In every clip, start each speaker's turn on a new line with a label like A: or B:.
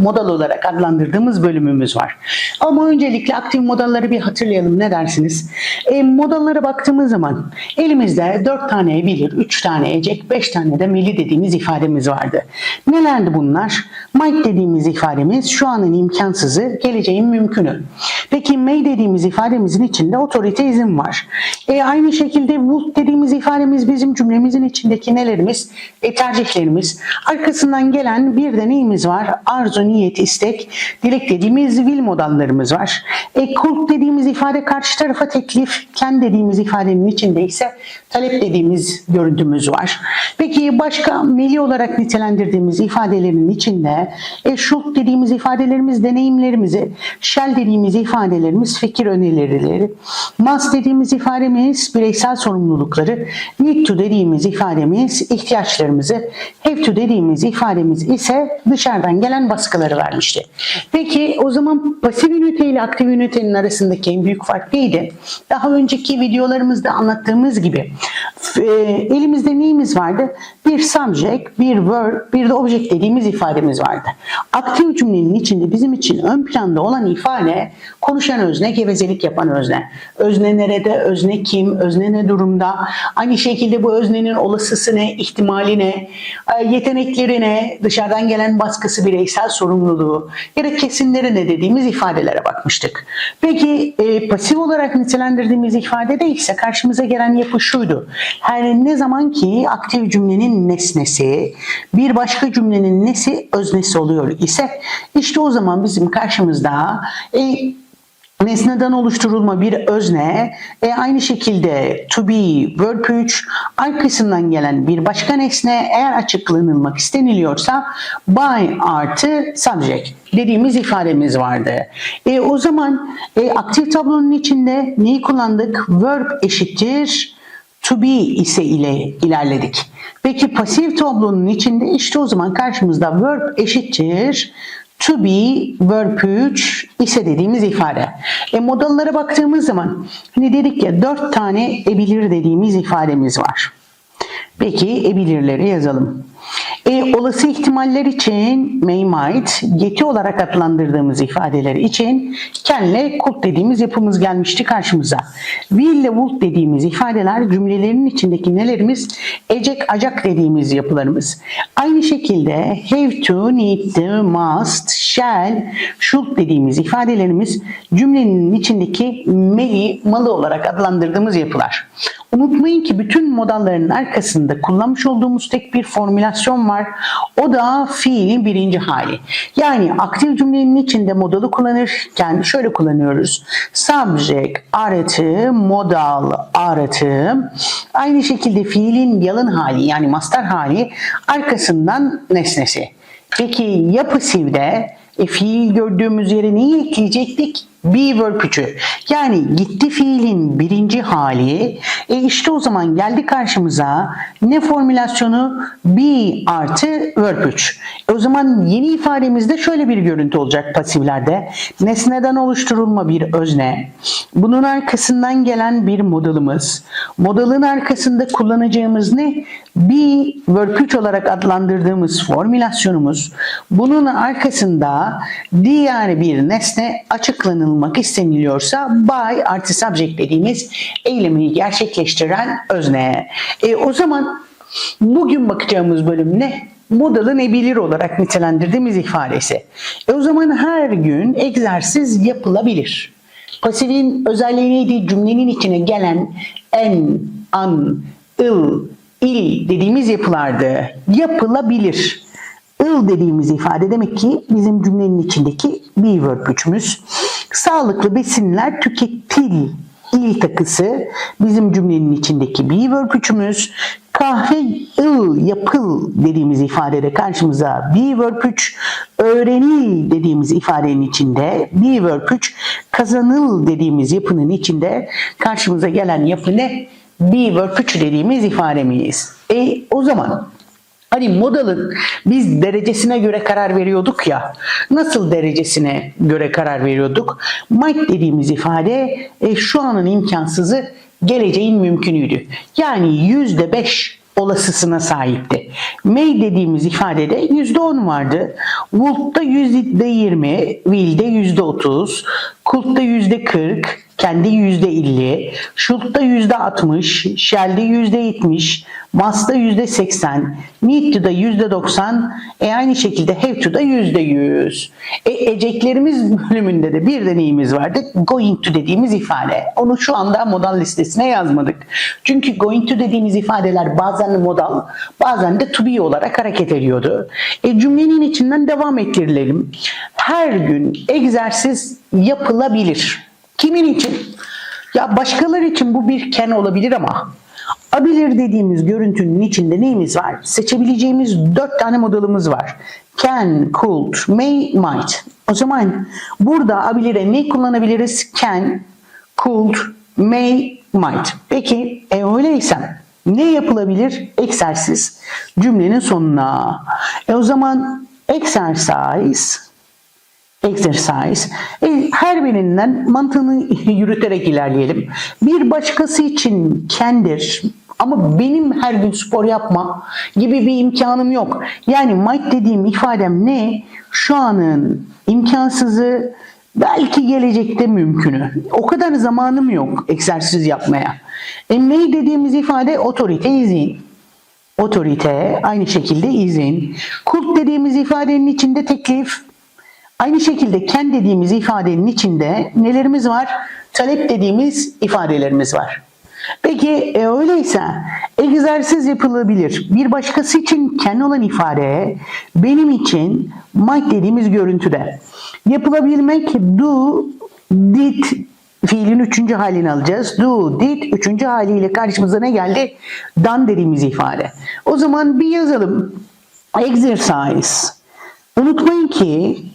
A: modal olarak adlandırdığımız bölümümüz var. Ama öncelikle aktif modalları bir hatırlayalım ne dersiniz? E, modallara baktığımız zaman elimizde 4 tane bilir, 3 tane ecek, 5 tane de meli dediğimiz ifademiz vardı. Nelerdi bunlar? Might dediğimiz ifademiz şu anın imkansızı, geleceğin mümkünü. Peki may dediğimiz ifademizin içinde otorite izin var. E, aynı şekilde would dediğimiz ifademiz bizim cümlemizin içindeki nelerimiz? E, tercihlerimiz. Arkasından gelen bir de neyimiz var? Arzu, niyet, istek, dilek dediğimiz will modallarımız var. E, could dediğimiz ifade karşı tarafa teklif, can dediğimiz ifadenin içinde ise talep dediğimiz görüntümüz var. Peki başka meli olarak nitelendirdiğimiz ifadelerin içinde e, should dediğimiz ifadelerimiz deneyimlerimizi, shall dediğimiz ifadelerimiz fikir önerileri, must dediğimiz ifademiz bireysel sorumlulukları, need to dediğimiz ifademiz ihtiyaçlarımızı, have to dediğimiz ifademiz ise dışarıdan gelen baskıları vermişti. Peki o zaman pasif ünite ile aktif ünitenin arasındaki en büyük fark neydi? Daha önceki videolarımızda anlattığımız gibi e, elimizde neyimiz vardı? Bir subject, bir verb, bir de object dediğimiz ifademiz vardı. Aktif cümlenin içinde bizim için ön planda olan ifade konuşan özne, gevezelik yapan özne. Özne nerede, özne kim, özne ne durumda? Aynı şekilde bu öznenin olasısı ne, ihtimali ne, e, yetenekleri ne, dışarıdan gelen baskısı, bireysel sorumluluğu ya da kesinleri ne dediğimiz ifadelere bakmıştık. Peki e, pasif olarak nitelendirdiğimiz ifadede ise karşımıza gelen yapı şuydu. Her ne zaman ki aktif cümlenin nesnesi bir başka cümlenin nesi öznesi oluyor ise işte o zaman bizim karşımızda e, Nesneden oluşturulma bir özne, e, aynı şekilde to be, verb 3, arkasından gelen bir başka nesne eğer açıklanılmak isteniliyorsa by artı subject dediğimiz ifademiz vardı. E, o zaman e, aktif tablonun içinde neyi kullandık? Verb eşittir to be ise ile ilerledik. Peki pasif tablonun içinde işte o zaman karşımızda verb eşittir to be verb 3 ise dediğimiz ifade. E modallara baktığımız zaman hani dedik ya dört tane ebilir dediğimiz ifademiz var. Peki ebilirleri yazalım. E, olası ihtimaller için may might, yeti olarak adlandırdığımız ifadeler için kenle could dediğimiz yapımız gelmişti karşımıza. Will ile would dediğimiz ifadeler cümlelerin içindeki nelerimiz? Ecek, acak dediğimiz yapılarımız. Aynı şekilde have to, need to, must, shall, should dediğimiz ifadelerimiz cümlenin içindeki meli, malı olarak adlandırdığımız yapılar. Unutmayın ki bütün modalların arkasında kullanmış olduğumuz tek bir formülasyon var. O da fiilin birinci hali. Yani aktif cümlenin içinde modalı kullanırken şöyle kullanıyoruz. Subject artı modal artı aynı şekilde fiilin yalın hali yani master hali arkasından nesnesi. Peki ya pasifde e, fiil gördüğümüz yere neyi ekleyecektik? Be verb üçü. Yani gitti fiilin birinci hali. E işte o zaman geldi karşımıza ne formülasyonu? Be artı verb 3. E o zaman yeni ifademizde şöyle bir görüntü olacak pasiflerde. Nesneden oluşturulma bir özne. Bunun arkasından gelen bir modalımız. Modalın arkasında kullanacağımız ne? Be verb 3 olarak adlandırdığımız formülasyonumuz. Bunun arkasında diğer bir nesne açıklanılmak isteniliyorsa by artı subject dediğimiz eylemi gerçekleştiren özne. E, o zaman bugün bakacağımız bölüm ne? Modalın ebilir olarak nitelendirdiğimiz ifadesi. E, o zaman her gün egzersiz yapılabilir. Pasifin özelliği neydi? Cümlenin içine gelen en, an, ıl, il dediğimiz yapılardı. Yapılabilir. Il dediğimiz ifade demek ki bizim cümlenin içindeki bir verb gücümüz. Sağlıklı besinler tüketil il takısı bizim cümlenin içindeki bir verb gücümüz. Kahve il yapıl dediğimiz ifadede karşımıza bir verb 3, öğrenil dediğimiz ifadenin içinde bir verb 3, kazanıl dediğimiz yapının içinde karşımıza gelen yapı ne? Bir verb 3 dediğimiz ifademiz. E o zaman Hani modalın biz derecesine göre karar veriyorduk ya. Nasıl derecesine göre karar veriyorduk? Might dediğimiz ifade e, şu anın imkansızı geleceğin mümkünüydü. Yani yüzde beş olasısına sahipti. May dediğimiz ifadede %10 vardı. Would'da %20, will'de %30, could'da %40, kendi %50, should'da %60, shall'de %70, must'da %80, need to'da %90, e aynı şekilde have to'da %100. E, eceklerimiz bölümünde de bir deneyimiz vardı. Going to dediğimiz ifade. Onu şu anda modal listesine yazmadık. Çünkü going to dediğimiz ifadeler bazen modal, bazen de to be olarak hareket ediyordu. E, cümlenin içinden devam ettirilelim. Her gün egzersiz yapılabilir. Kimin için? Ya başkaları için bu bir can olabilir ama abilir dediğimiz görüntünün içinde neyimiz var? Seçebileceğimiz dört tane modelimiz var. Can, could, may, might. O zaman burada abilire ne kullanabiliriz? Can, could, may, might. Peki e öyleyse ne yapılabilir? Egzersiz cümlenin sonuna. E o zaman exercise exercise. E, her birinden mantığını yürüterek ilerleyelim. Bir başkası için kendir ama benim her gün spor yapma gibi bir imkanım yok. Yani might dediğim ifadem ne? Şu anın imkansızı belki gelecekte mümkünü. O kadar zamanım yok egzersiz yapmaya. E, may dediğimiz ifade otorite izin. Otorite aynı şekilde izin. Kurt dediğimiz ifadenin içinde teklif, Aynı şekilde ken dediğimiz ifadenin içinde nelerimiz var? Talep dediğimiz ifadelerimiz var. Peki e, öyleyse egzersiz yapılabilir. Bir başkası için ken olan ifade benim için might dediğimiz görüntüde. Yapılabilmek do, did fiilin üçüncü halini alacağız. Do, did üçüncü haliyle karşımıza ne geldi? Done dediğimiz ifade. O zaman bir yazalım. Exercise. Unutmayın ki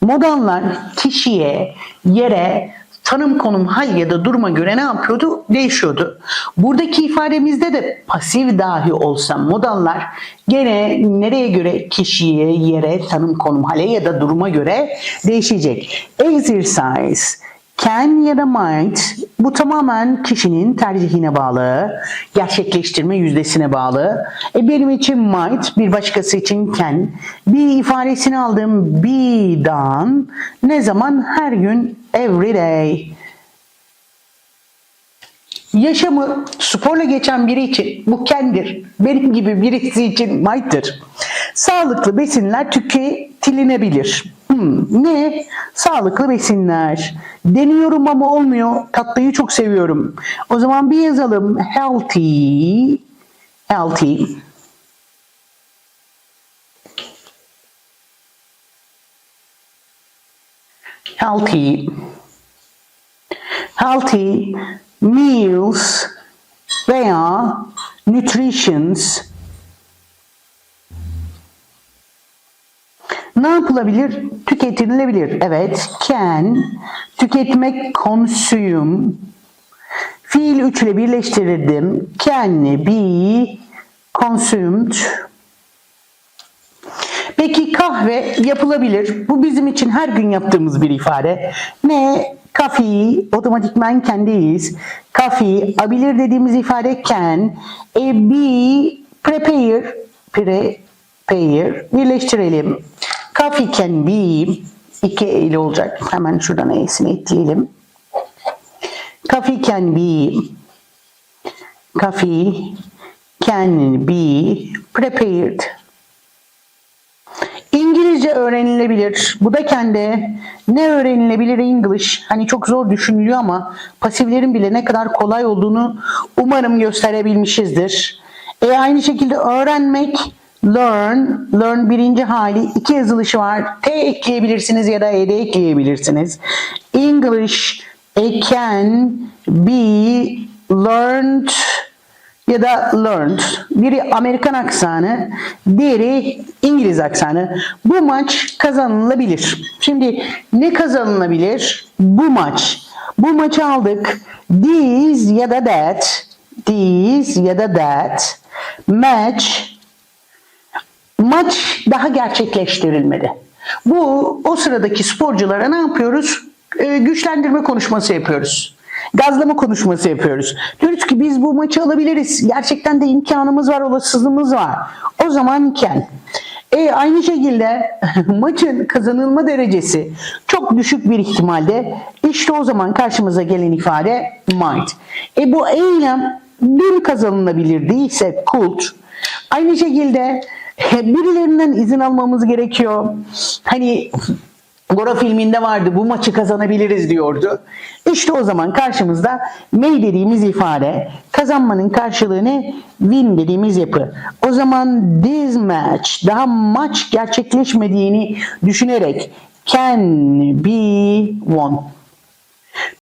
A: Modallar kişiye, yere, tanım konum, hal ya da duruma göre ne yapıyordu? Değişiyordu. Buradaki ifademizde de pasif dahi olsa modallar gene nereye göre kişiye, yere, tanım konum, hale ya da duruma göre değişecek. Exercise, can ya da might bu tamamen kişinin tercihine bağlı, gerçekleştirme yüzdesine bağlı. E benim için might, bir başkası için can. Bir ifadesini aldığım be done ne zaman? Her gün, every day. Yaşamı sporla geçen biri için bu kendir. Benim gibi birisi için might'tır. Sağlıklı besinler tüketilebilir. Hmm, ne? Sağlıklı besinler. Deniyorum ama olmuyor. Tatlıyı çok seviyorum. O zaman bir yazalım. Healthy. Healthy. Healthy. Healthy meals veya nutritions Ne yapılabilir? Tüketilebilir. Evet. Can, tüketmek, consume. Fiil üçle birleştirirdim. Can be consumed. Peki kahve yapılabilir. Bu bizim için her gün yaptığımız bir ifade. Ne? Coffee, otomatikmen kendiyiz. Coffee, abilir dediğimiz ifade can. E, be, prepare, prepare, birleştirelim. Coffee can be iki ile olacak. Hemen şuradan e'sini ekleyelim. Coffee can be coffee can be prepared. İngilizce öğrenilebilir. Bu da kendi ne öğrenilebilir English? Hani çok zor düşünülüyor ama pasiflerin bile ne kadar kolay olduğunu umarım gösterebilmişizdir. E aynı şekilde öğrenmek learn, learn birinci hali iki yazılışı var. T ekleyebilirsiniz ya da E'de ekleyebilirsiniz. English it can be learned ya da learned. Biri Amerikan aksanı, diğeri İngiliz aksanı. Bu maç kazanılabilir. Şimdi ne kazanılabilir? Bu maç. Bu maçı aldık. This ya da that. This ya da that. Match maç daha gerçekleştirilmedi. Bu o sıradaki sporculara ne yapıyoruz? Ee, güçlendirme konuşması yapıyoruz. Gazlama konuşması yapıyoruz. Diyoruz ki biz bu maçı alabiliriz. Gerçekten de imkanımız var, olasılığımız var. O zaman can. E, aynı şekilde maçın kazanılma derecesi çok düşük bir ihtimalde işte o zaman karşımıza gelen ifade might. E bu eylem dün kazanılabilir değilse could. Aynı şekilde birilerinden izin almamız gerekiyor. Hani Gora filminde vardı bu maçı kazanabiliriz diyordu. İşte o zaman karşımızda may dediğimiz ifade kazanmanın karşılığını win dediğimiz yapı. O zaman this match daha maç gerçekleşmediğini düşünerek can be won.